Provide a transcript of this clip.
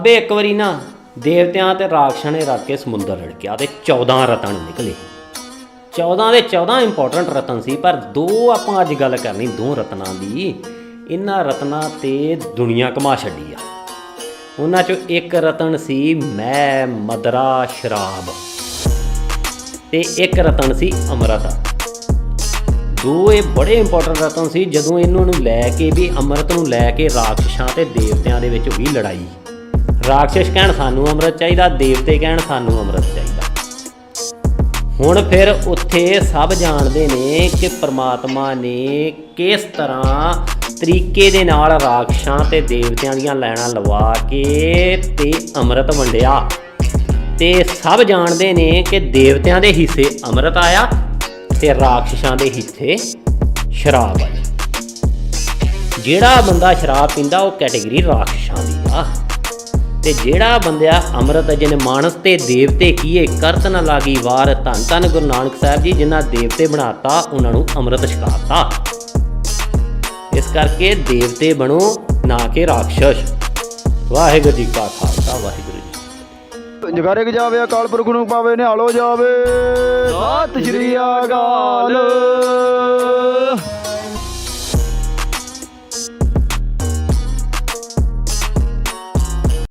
ਅਬੇ ਇੱਕ ਵਾਰੀ ਨਾ ਦੇਵਤਿਆਂ ਤੇ ਰਾਖਸ਼ਾਂ ਨੇ ਰਲ ਕੇ ਸਮੁੰਦਰ ਰੜਕਿਆ ਤੇ 14 ਰਤਨ ਨਿਕਲੇ। 14 ਦੇ 14 ਇੰਪੋਰਟੈਂਟ ਰਤਨ ਸੀ, ਪਰ ਦੋ ਆਪਾਂ ਅੱਜ ਗੱਲ ਕਰਨੀ, ਦੋ ਰਤਨਾਂ ਦੀ। ਇਹਨਾਂ ਰਤਨਾਂ ਤੇ ਦੁਨੀਆ ਕਮਾ ਛੱਡੀ ਆ। ਉਹਨਾਂ ਚੋਂ ਇੱਕ ਰਤਨ ਸੀ, ਮੈਂ ਮਦਰਾ ਸ਼ਰਾਬ। ਤੇ ਇੱਕ ਰਤਨ ਸੀ, ਅੰਮ੍ਰਿਤ। ਦੋ ਇਹ ਬੜੇ ਇੰਪੋਰਟੈਂਟ ਰਤਨ ਸੀ, ਜਦੋਂ ਇਹਨਾਂ ਨੂੰ ਲੈ ਕੇ ਵੀ ਅੰਮ੍ਰਿਤ ਨੂੰ ਲੈ ਕੇ ਰਾਖਸ਼ਾਂ ਤੇ ਦੇਵਤਿਆਂ ਦੇ ਵਿੱਚ ਵੀ ਲੜਾਈ। ਰਾਖਸ਼ ਕਹਿਣ ਸਾਨੂੰ ਅੰਮ੍ਰਿਤ ਚਾਹੀਦਾ, ਦੇਵਤੇ ਕਹਿਣ ਸਾਨੂੰ ਅੰਮ੍ਰਿਤ ਚਾਹੀਦਾ। ਹੁਣ ਫਿਰ ਉੱਥੇ ਸਭ ਜਾਣਦੇ ਨੇ ਕਿ ਪ੍ਰਮਾਤਮਾ ਨੇ ਕਿਸ ਤਰ੍ਹਾਂ ਤਰੀਕੇ ਦੇ ਨਾਲ ਰਾਖਸ਼ਾਂ ਤੇ ਦੇਵਤਿਆਂ ਦੀਆਂ ਲੈਣਾ ਲਵਾ ਕੇ ਤੇ ਅੰਮ੍ਰਿਤ ਵੰਡਿਆ। ਤੇ ਸਭ ਜਾਣਦੇ ਨੇ ਕਿ ਦੇਵਤਿਆਂ ਦੇ ਹਿੱਸੇ ਅੰਮ੍ਰਿਤ ਆਇਆ ਤੇ ਰਾਖਸ਼ਾਂ ਦੇ ਹਿੱਸੇ ਸ਼ਰਾਬ ਆਈ। ਜਿਹੜਾ ਬੰਦਾ ਸ਼ਰਾਬ ਪੀਂਦਾ ਉਹ ਕੈਟੇਗਰੀ ਰਾਖਸ਼ਾਂ ਦੀ ਤੇ ਜਿਹੜਾ ਬੰਦਿਆ ਅੰਮ੍ਰਿਤ ਜਨ ਮਾਨਸ ਤੇ ਦੇਵਤੇ ਕੀਏ ਕਰਤ ਨ ਲਾਗੀ ਵਾਰ ਧੰਨ ਧੰਨ ਗੁਰੂ ਨਾਨਕ ਸਾਹਿਬ ਜੀ ਜਿਨ੍ਹਾਂ ਦੇਵਤੇ ਬਣਾਤਾ ਉਹਨਾਂ ਨੂੰ ਅੰਮ੍ਰਿਤ ਛਕਾਤਾ। ਇਸ ਕਰਕੇ ਦੇਵਤੇ ਬਣੋ ਨਾ ਕਿ ਰਾਖਸ਼ ਵਾਹਿਗੁਰੂ ਜੀ ਕਾ ਖਾਲਸਾ ਵਾਹਿਗੁਰੂ ਜੀ ਜਗਾਰੇ ਕ ਜਾਵੇ ਅਕਾਲ ਪੁਰਖ ਨੂੰ ਪਾਵੇ ਨਿਹਾਲੋ ਜਾਵੇ। ਸਤਿ ਸ਼੍ਰੀ ਅਕਾਲ।